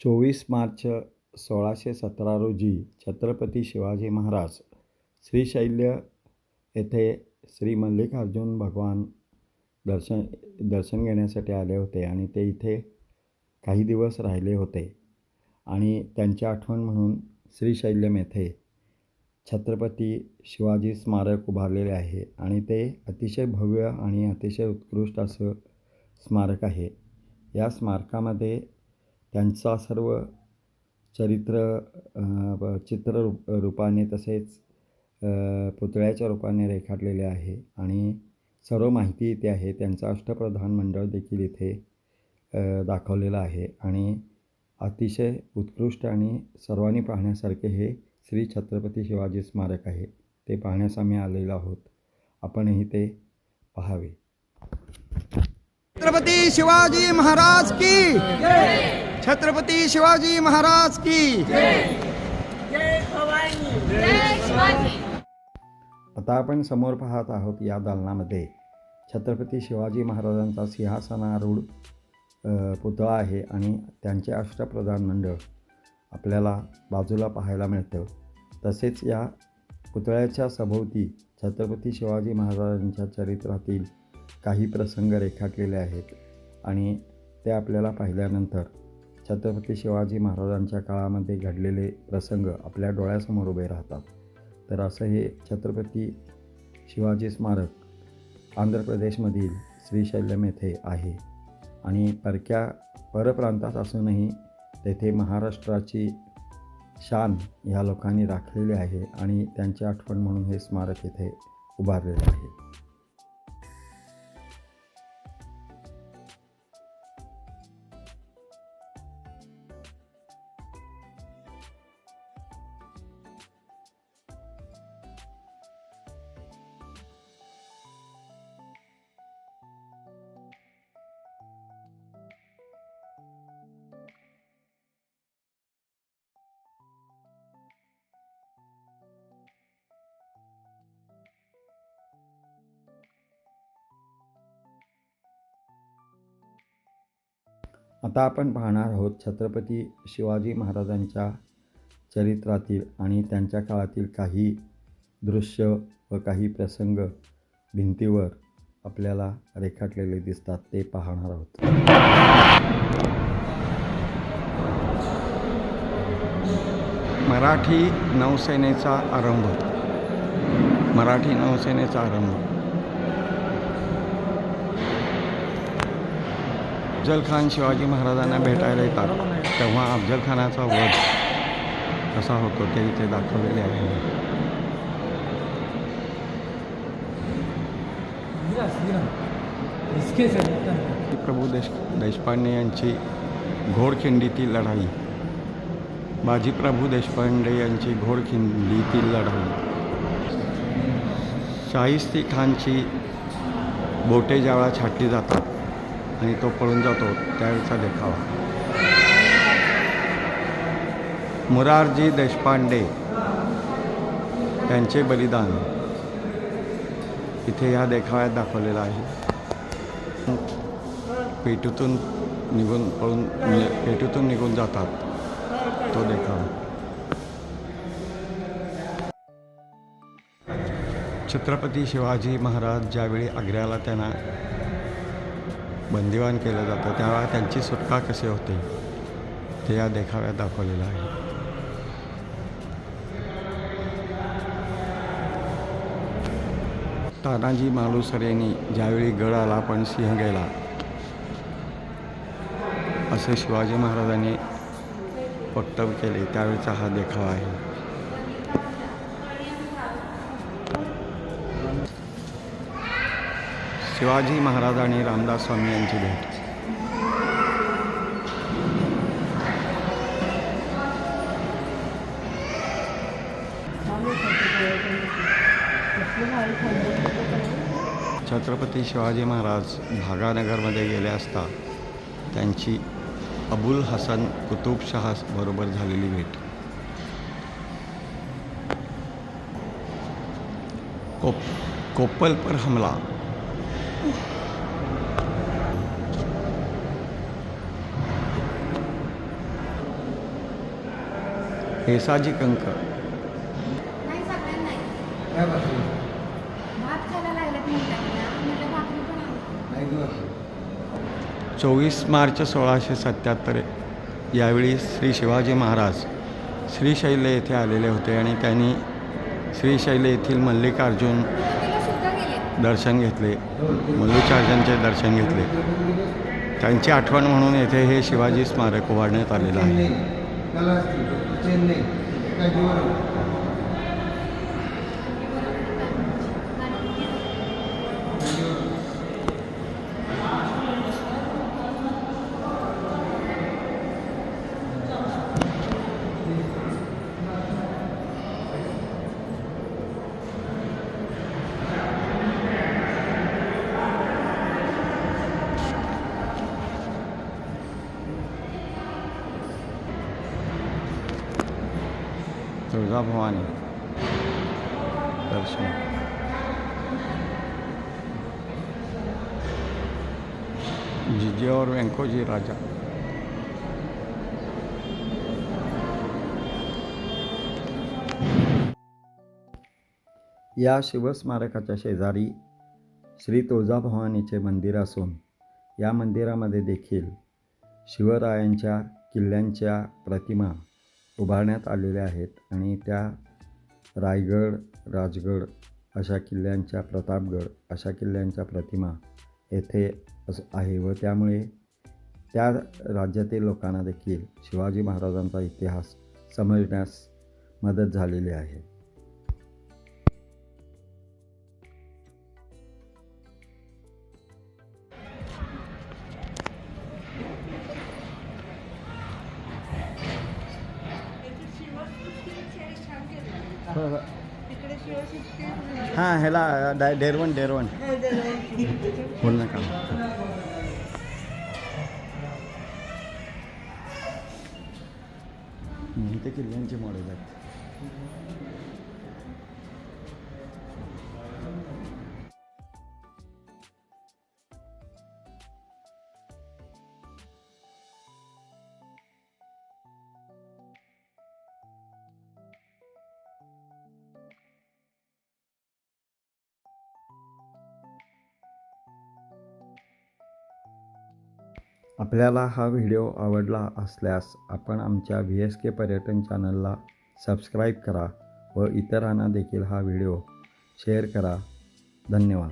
चोवीस मार्च सोळाशे सतरा रोजी छत्रपती शिवाजी महाराज श्रीशैल्य येथे श्री मल्लिकार्जुन भगवान दर्शन दर्शन घेण्यासाठी आले होते आणि ते इथे काही दिवस राहिले होते. आणि त्यांची आठवण म्हणून श्रीशैल्यम येथे छत्रपती शिवाजी स्मारक उभारलेले आहे आणि ते अतिशय भव्य आणि अतिशय उत्कृष्ट असं स्मारक आहे. या स्मारकामध्ये त्यांचा सर्व चरित्र चित्र रूप रूपाने तसेच पुतळ्याच्या रूपाने रेखाटलेले आहे आणि सर्व माहिती इथे आहे. त्यांचं अष्टप्रधान मंडळ देखील इथे दाखवलेलं आहे आणि अतिशय उत्कृष्ट आणि सर्वांनी पाहण्यासारखे हे श्री छत्रपती शिवाजी स्मारक आहे. ते पाहण्यास आम्ही आलेलो आहोत. आपणही ते पाहावे. छत्रपती शिवाजी महाराज की छत्रपती शिवाजी महाराज की आता आपण समोर पाहत आहोत या दालनामध्ये. छत्रपती शिवाजी महाराजांचा सिंहासनारूढ पुतळा आहे आणि त्यांचे अष्टप्रधान मंडळ आपल्याला बाजूला पाहायला मिळतं. तसेच या पुतळ्याच्या सभोवती छत्रपती शिवाजी महाराजांच्या चरित्रातील काही प्रसंग रेखाटलेले आहेत आणि ते आपल्याला पाहिल्यानंतर छत्रपती शिवाजी महाराजांच्या काळामध्ये घडलेले प्रसंग आपल्या डोळ्यासमोर उभे राहतात. तर असं हे छत्रपती शिवाजी स्मारक आंध्र प्रदेशमधील श्रीशैल्यम येथे आहे. आणि परक्या परप्रांतात असूनही तेथे महाराष्ट्राची शान ह्या लोकांनी राखलेली आहे आणि त्यांची आठवण म्हणून हे स्मारक येथे उभारलेले आहे. आता आपण पाहणार आहोत छत्रपती शिवाजी महाराजांच्या चरित्रातील आणि त्यांच्या काळातील काही दृश्य व काही प्रसंग भिंतीवर आपल्याला रेखाटलेले दिसतात ते पाहणार आहोत. मराठी नौसेनेचा आरंभ. मराठी नौसेनेचा आरंभ. अफजल खान शिवाजी महाराजांना भेटायला येतात तेव्हा अफजल खानाचा वध कसा होतो ते इथे दाखवलेले आहे. प्रभू देश देशपांडे यांची घोडखिंडीतील लढाई बाजीप्रभू देशपांडे यांची घोडखिंडीतील लढाई शाहिस्ती खानची बोटे ज्यावेळा छाटली जातात. आणि तो पळून जातो त्यावेळेचा देखावा. मुरारजी देशपांडे त्यांचे बलिदान इथे या देखाव्यात दाखवलेलं आहे. पेटीतून निघून पळून नि- पेटीतून निघून जातात तो देखावा. छत्रपती शिवाजी महाराज ज्यावेळी आग्र्याला त्यांना बंदिवान केलं जातं. त्यावेळा त्यांची सुटका कशी होते? ते या देखाव्यात दाखवलेलं आहे. तानाजी मालुसरेंनी ज्यावेळी गड आला पण सिंह गेला. असे शिवाजी महाराजांनी वक्तव्य केले. त्यावेळेचा हा देखावा आहे. शिवाजी महाराज आणि रामदास स्वामी यांची भेट. छत्रपती शिवाजी महाराज भागानगरमध्ये गेले असता त्यांची अबुल हसन कुतुबशहा बरोबर झालेली भेट. कोप कोप्पलपर हमला भाकरी? पण आहे चोवीस मार्च सोळाशे सत्याहत्तर यावेळी श्री शिवाजी महाराज श्रीशैल्य येथे आलेले होते आणि त्यांनी श्रीशैल्य येथील मल्लिकार्जुन दर्शन घेतले. मल्लिकार्जुनचे दर्शन घेतले. त्यांची आठवण म्हणून येथे हे शिवाजी स्मारक उभारण्यात आलेलं आहे. Kalasti, Chennai, Kajuru. Kajuru. Chennai Tuljabhavani दर्शन जिजे और व्यंकोजी राजा या शिवस्मारकाच्या शेजारी श्री तुळजाभवानीचे मंदिर असून या मंदिरामध्ये देखील शिवरायांच्या किल्ल्यांच्या प्रतिमा उभारण्यात आलेल्या आहेत आणि त्या रायगड राजगड अशा किल्ल्यांच्या प्रतापगड अशा किल्ल्यांच्या प्रतिमा येथे असं आहे व त्यामुळे त्या राज्यातील लोकांना देखील शिवाजी महाराजांचा इतिहास समजण्यास मदत झालेली आहे. हां ह्याला डेरवण डेरवण बोल नका इथे किल्ल्यांचे मॉडेल आहेत. आपल्याला हा व्हिडिओ आवडला असल्यास आपण आमच्या व्ही एस के पर्यटन चॅनलला सबस्क्राईब करा व इतरांना देखील हा व्हिडिओ शेअर करा. धन्यवाद.